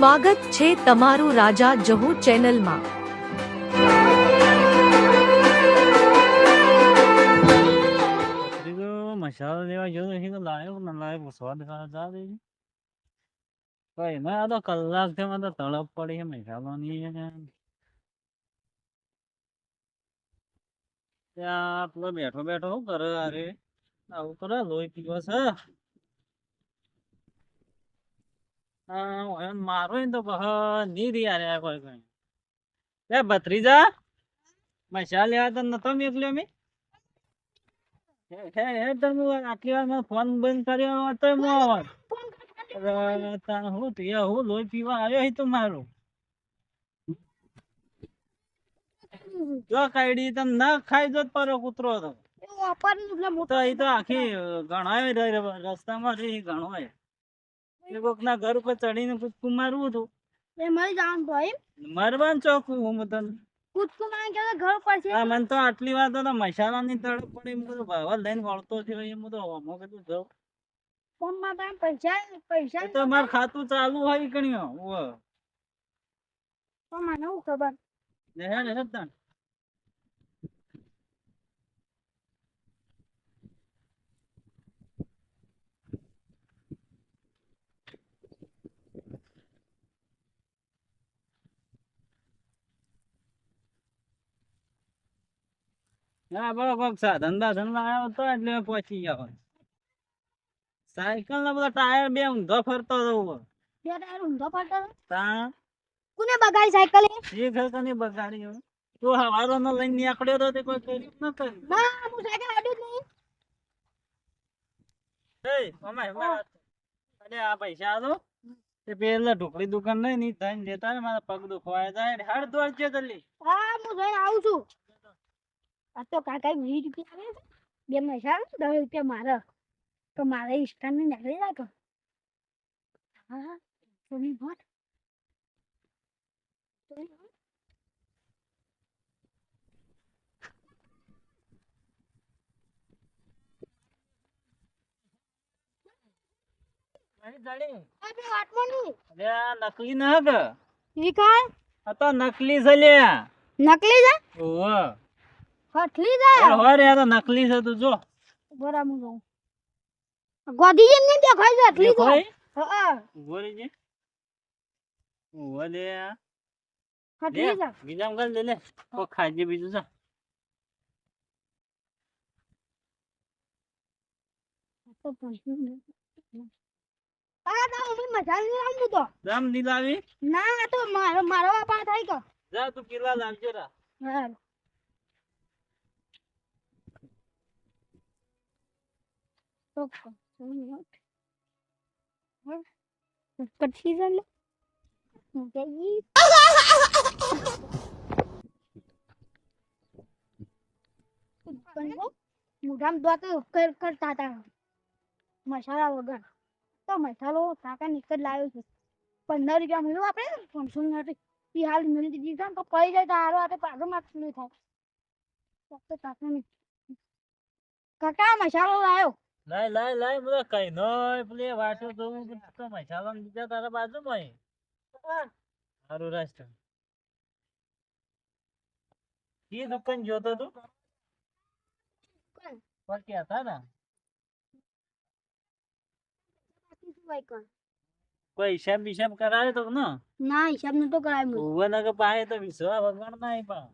સ્વાગત છે તમારું રાજા જહુ ચેનલમાં. ત્રીજો મસાલો લેવા ગયો છે તો લાયો કે ના લાયો પૂછવા દેવા જા દે કઈ ના આ તો કલાકથી મને તો તળપ પડી છે, મસાલો ની ત્યાં પેલો બેઠો બેઠો શું કરે અરે? આવું કરે, લોહી પીવો છે હા હવે મારો તો બહ નીરી આરે કોઈ કઈ. એ ભત્રીજા મસાલા લેવા તો નતો મેકલ્યો મેં? તમે આટલી વાર મને ફોન બંધ કર્યો હતો હું તું હું લોહી પીવા આવ્યો હે તું મારું. જો કાયડી તને ના ખાઈ જો પરો કૂતરો તો. તો એ તો આખી ગણાય રસ્તામાં રહી ગણવાય એ કોક ના ઘર ઉપર ચડીને કૂદકું મારવું હતું. મરવાનું ચોખ્ખું હું તને. હા મને તો આટલી વાર તો મસાલાની તડપ પડી એમ બધું ભાવા લઈને વળતો થયો એમ તો હમો કીધું જાઉં પૈસા તો માર ખાતું ચાલુ હોય કણ્યો ને હે ને હે. ના બરોબર સાધન બાધન લાવ્યો તો એટલે પહોંચી ગયો. સાયકલ ના બધા ટાયર બે ઊંધો ફરતો હતો તા? કોને બગાડી સાયકલ એ? એ ઘર બગાડી હવે. તું હવારો નો લઈને નીકળ્યો તો તે કોઈ કર્યું ન કર્યું ના હું સાયકલ હાડું જ નહીં. એય, અમાય, અમાય. અરે આ પૈસા આલો. તે પેલા ઢોકળી દુકાન નહીં ની ધન દેતા ને મારા પગ દુખવાય જાય દોડ છે જલ્દી હા હું જઈને આવું છું. આ તો કાકા વીસ રૂપિયા આવે છે. બે મસાલા દસ રૂપિયા મારે. તો મારે ઇસ્ટાન ને નીકળી રાખો હા ભટ નકલી ના નકલી છે નકલી છે? ઓહો જાય હોરે આ તો નકલી છે તું જો. બરાબર જો ગોદી એમ ને દેખાય છે હટલી જો. હા ગોરી જે. ઊભો લે આ. લે હટલી છે બીજા કર લે લે. કોક ખાજે બીજું જા. તો પણ આ તો મમ્મી મજા નહીં આવું તો. દમની લાવી ના તો મારો મારો બાપા થાય કે જા તું કિલ્લા લાવજે રા. હા મસાલા વગર તો મસાલો કાકા નીકળ લાવ્યો છે પંદર રૂપિયા મળ્યું આપણે પાંચસો નથી એ હાલ મળી દીધી તો પડી જાય તો હારો હાથે પાછો માછલી થાય કાકા મસાલો લાવ્યો લાય લાય લાય બધા કઈ નો પેલી વાસો તો હું તો મસાલા બીજા તારા બાજુમાં સારું રાષ્ટ્ર ઈ દુકાન જોતો તું? પણ ને શું હોય કોણ? કોઈ હિસાબ બિસાબ કરાવે તો ના? ના હિસાબ નતો કરાય મુ ઊભા ના કે પાહે તો વિશ્વા ભગવાન ના પણ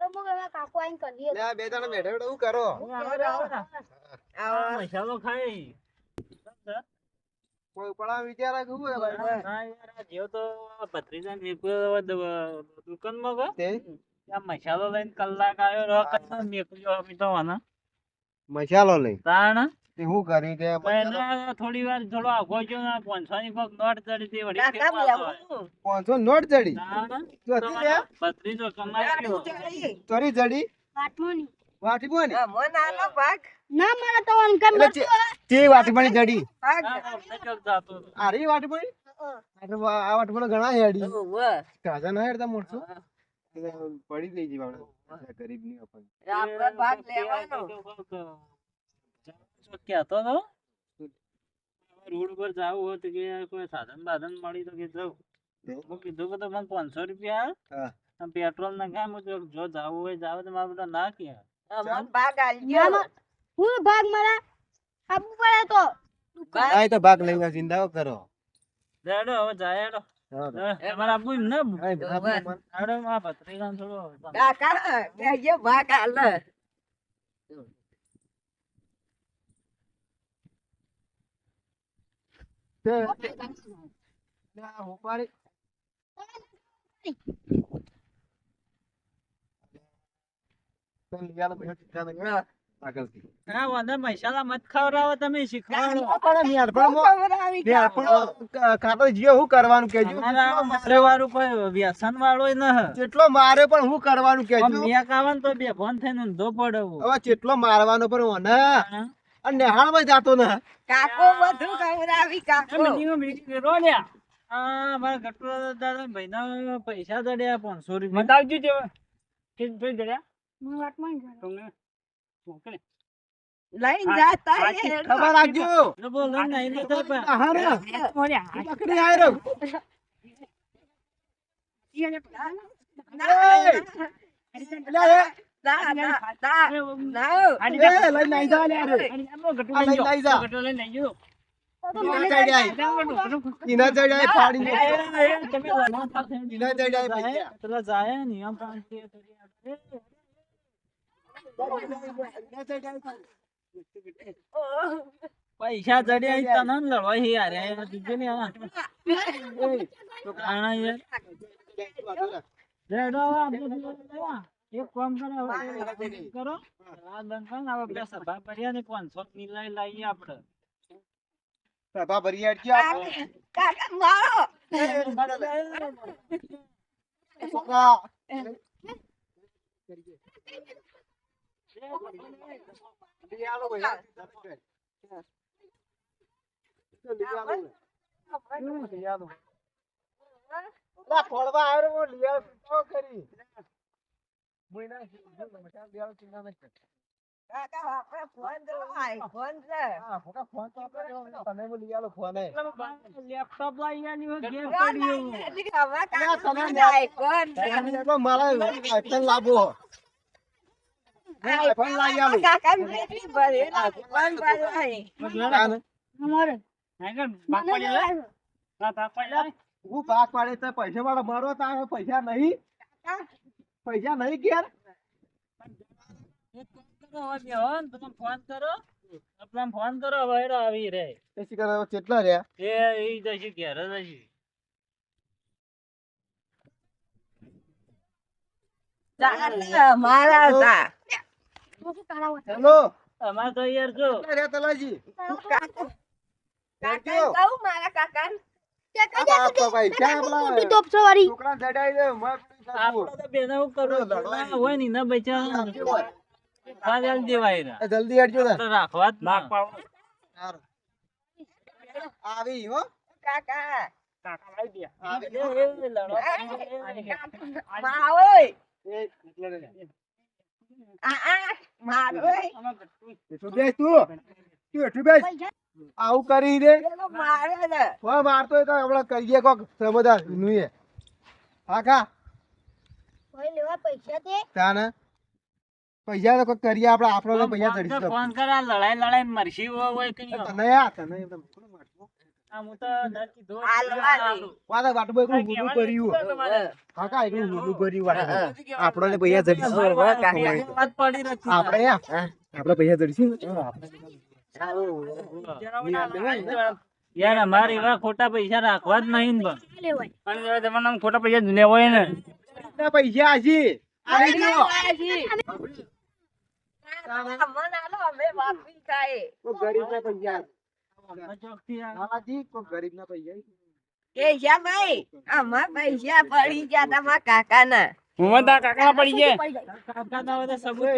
તો મુ કાકો કાકુ કરી લે બે જણા બેઠા બેઠા હું કરો આ મસાલો ખાય કોઈ પણ વિચાર કેવું હે ભાઈ ના યાર આ તો ભત્રીજાને મેકવ્યો દ- દુકાનમાં તે? ત્યાં મસાલો લઈને કલાક આવ્યો રહો કલાક મેકવ્યો અમે તો આના. મસાલો લઈ તાણ? તે શું કરી તે? પહેલા થોડી વાર થોડો આગો ગયો ને પાંચસો ની પગ નોટ ચડી હતી વળી નોટ ચડી? તાણ? તો હતી લે ભત્રીજો કમાઈ ગયો. ચડી. વાટમાંની. વાટી બોની? ના મારે તો અંકલ એટલે ચે- તે વાટી પણ ચડી આ અમને ચોક જાતો હતો. આરી વાટી પણ એટલે વા- આ વાટી પણ ઘણા હેડી. કાજા ના હેડતા મોટસો. પડી લઈ જઈ આપણે ગરીબની આપણને ચોક કહેતો હતો. રોડ પર જાવું હોય તો કે કોઈ સાધન બાધન મળી તો કે જાઉં. હું કીધું કે તમે પાંચસો રૂપિયા હા. આલ. પેટ્રોલ ના કામ જો જો જાવું હોય જાવ તો મારા બધા ના કે ના, ના. હું ભાગ મારા આપવું પડે તો. આ તો ભાગ લઈને ચિંતા કરો. રેડો હવે જાય. આપવું એમ ને મન- થોડું. ચાલ, લઈ આલો, ન હ. જેટલો મારે પણ હું કરવાનું કેજો બે ફોન થઈને ઊંધો પડવું. હવે ચેટલો મારવાનો પણ મને અને નેહાળમાં જાતો ને કાકો બધું ખવડાવી કાકો. મારા ગટુરા દાદા ભાઈના પૈસા દડ્યા પાંચસો રૂપિયા. મને કે ય જાણે. લઈને જાતા રે. ખબર રાખજો એટલે બોલો ને, અહીં નતા પણ. આહાર ને. પકડી આયરો. લે, લે. ના, ના, ના, પૈસા. ચડ્યા. પૈસા તને ને લડવા હી યાર ને આ. તો ખાણા યાર એક કામ કરો કરો આ દંકન ને હવે બે સભા ભર્યા ને પાંચસો ની લઈ લઈએ આપણે સભા ભરી હેડજો. કાકા મારો છોકરા. લેપટોપ લઈ મારા આઈફોન હું ભાગ પાડે તો પૈસા વાળો મારો તારે પૈસા નહીં. પૈસા નહીં ઘેર. ફોન કરો. આપણે ફોન કરો હવે આવી રે પછી કરે કેટલા રહ્યા? એ ઈ જશે ઘેર જ મારા. તો શું કરાવો? હેલો અમાર તો યાર જો. કેટલા તલાજી? કાકા- કહું મારા રા. જલ્દી રાખવા. આવી હો. કાકા. આવી એ, એ, લડવા આવું કરી દે. હા મારતો હોય તો આપણે કરીએ કોક સમજાર નુંએ હા કા પૈસા તે કોક કરીએ આપણે આપણો પૈસા ચડી ફોન કરા લડાઈ લડાઈ મરશી હોય કે નહીં. તને આ તને એમ તો કોને મારતું? આ હું તો ન કીધું. હાલવાની. વાતા વાટું એકલું ભૂલું કર્યું કાકા એકલું ભૂલું કર્યું વાટું આપણો ને પૈસા ચડી વાત પડી નથી. આપણે યાર પૈસા ચડી યાર અમારે એવા ખોટા પૈસા રાખવા જ નહીં ખોટા પૈસા લેવાય ને. પૈસા હજી ગરીબ ના પૈસા. પૈસા કેશા ભાઈ આમાં પૈસા પડી ગયા તમારા કાકાના. પડી જાય કાકાના બધા તારું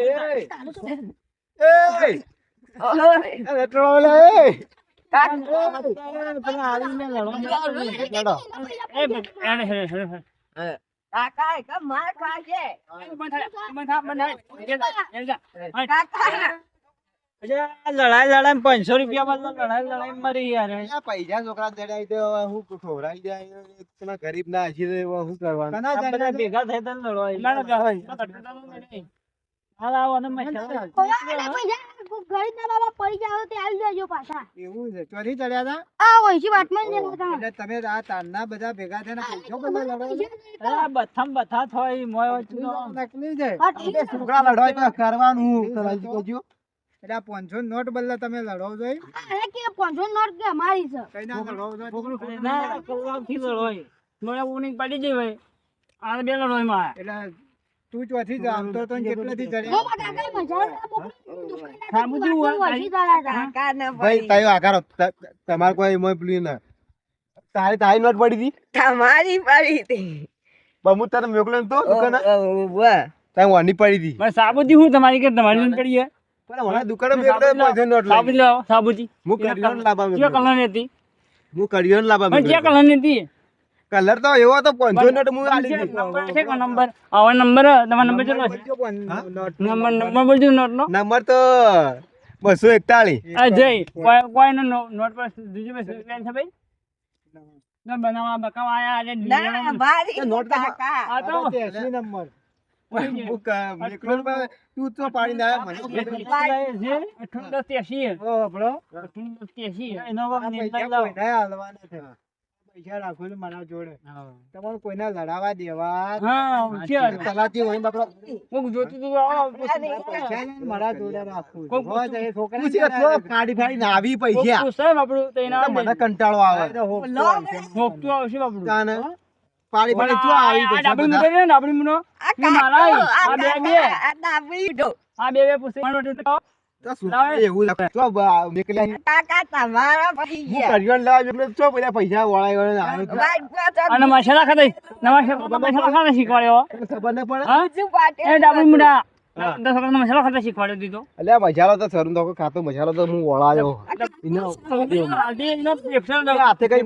કાકા, કાકા માર ખાશે કાકા. લડાઈ લડાઈ પાંચસો રૂપિયામાં તો લડાઈ લડાઈ મરી યાર પૈસા છોકરા જડાઈ દે હું ખવડાવી જાય તમે ગરીબ ના હસી દે કરવાનું? બધા ભેગા થઈ તો લડવાય હાલ આવો અને મસાલા કોઈ આને પૈસા કોઈ ગરીબ ના બાબા પડી જાવ તે આવી જજો પાછા. એવું છે ચોરી ચડ્યા હતા? આ ઓછી વાતમાં જ એટલે તમે આ તારના બધા ભેગા થઈને પૈસો બધા લડો અરે બથામ બથા થોય મોય નકલી છે. છોકરા લડવાય કરવાનું. એટલે આ 500 નોટ બદલે તમે લડો અરે કે પાંચસો નોટ કે અમારી છે. કઈ ના લડો છો અરે ના કલાકથી લડવાય મોય ઉની પડી જઈ ભાઈ આ બે લડવાયમાં એટલે તું ચોથી જ આવતો તો ને કેટલેથી હું ચડ્યા મારા કાકા મજા મોકલી ખાબું જેવું હોય, ઓછી દળા હતા કાકા ના ભાઈ તાયો આકારો ત- તમારે કોઈ એમાં પેલું ના. તારી તારી નોટ પડી હતી? તમારી પડી હતી. બમુ તને મોકલ્યો ને તો દુકાને? વાહ તારી વાની પડી હતી. મારે સાબુજી હું તમારી કે તમારી પડી છે? પણ મને દુકાને નોટ લાવો. હું કયા મોકલ્યો. કલર હતી. હું કડિયોન લાવવા પણ કયા મોકલ્યો. કલર હતી? કલર તો એવો તો પાંચસો નોટ હું આલી છે દીધી. નંબર? આવો નંબર તમારો નંબર પણ. નંબર નંબર બોલજો નોટ નો નંબર તો બસો એકતાલીસ અજય જય કોઈ નો નોટ પર બીજું મેં પ્લાન છે ભાઈ? ના. બનાવવા બકાવા આયા અરે ના મારી એ નોટ તો આ તો ત્યાંસી નંબર. તું તો મને પૈસા રાખો છો મારા જોડે. તમારે કોઈને લડાવા દેવા. તલાટી હોય બાપડો. જોતું તું છે ને મારા જોડે. તો તો ફાડી પૈસા. તો તો મને કંટાળો આવે. આવશે. બાપડું. પાડી પાડી શું આવી આ કાકો, બે બે બે પૂછે. તો શું એવું તો નીકળ્યા કાકા તમારા ગયા લેવા તો પૈસા આવ્યો અને મસાલા ખાતા નવા મસાલા ખાતા શીખવાડ્યો ખબર ન પડે હા પાટે એ ડાબલી મૂડા હા. દસ છોકરાને મસાલો ખાતા શીખવાડ્યો દીધો અલ્યા મસાલો તો સરું તો ખાતો મસાલો તો હું વળાયો હાથે કઈ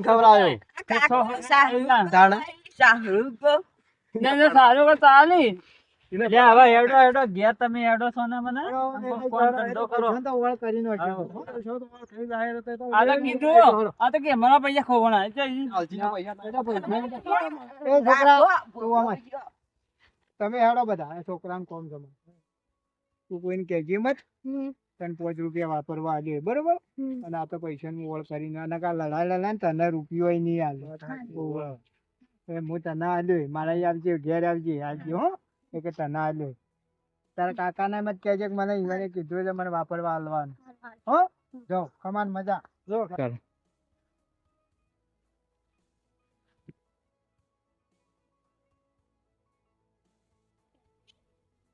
સારું તો ના, ના, સારું કે ચાલી. લે હવે હેડો હેડો ઘેર તમે હેડો છો ને મને. ફોન ધંધો કરો. તો વળ કરી હા. છો તો વળ કરી જાય તો તો આ તો કીધું આ તો કે મારા પૈસા ખોવાના. છે આલજીના પૈસા પૈસા એ છોકરા તમે હેડો બધા છોકરાને કોમ તમે તું કોઈને કહેજે મત. તને પાંચ રૂપિયા વાપરવા આજે બરોબર? અને આ તો પૈસાનું ઓળ કરીને અને કા લડાઈ લડાઈ ને તને રૂપિયો નહીં આવે હું તને આલ્યો મારા આવજે ઘેર આવજે આવજે હો એ કે તને આલ્યો તારા કાકાને મત કહેજે કે મને ઈવને કીધું છે મને વાપરવા આલવાનું હો જો કમાન મજા. જો.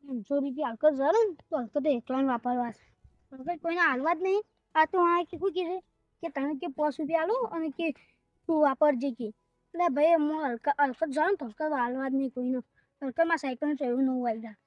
પાંચસો રૂપિયા હલકો જરો ને તો હલકો તો વાપરવા છે. હલકો કોઈને હાલવા જ નહીં. આ તો આ કે કીધું કે તને કે પાંચ રૂપિયા આલો અને કે તું વાપરજે કે. એટલે ભાઈ હું હલકા હલકો જરો ને તો હલકો હાલવા જ નહીં કોઈનો. હલકામાં સાયકલ ચડ્યું નવું આવી જાય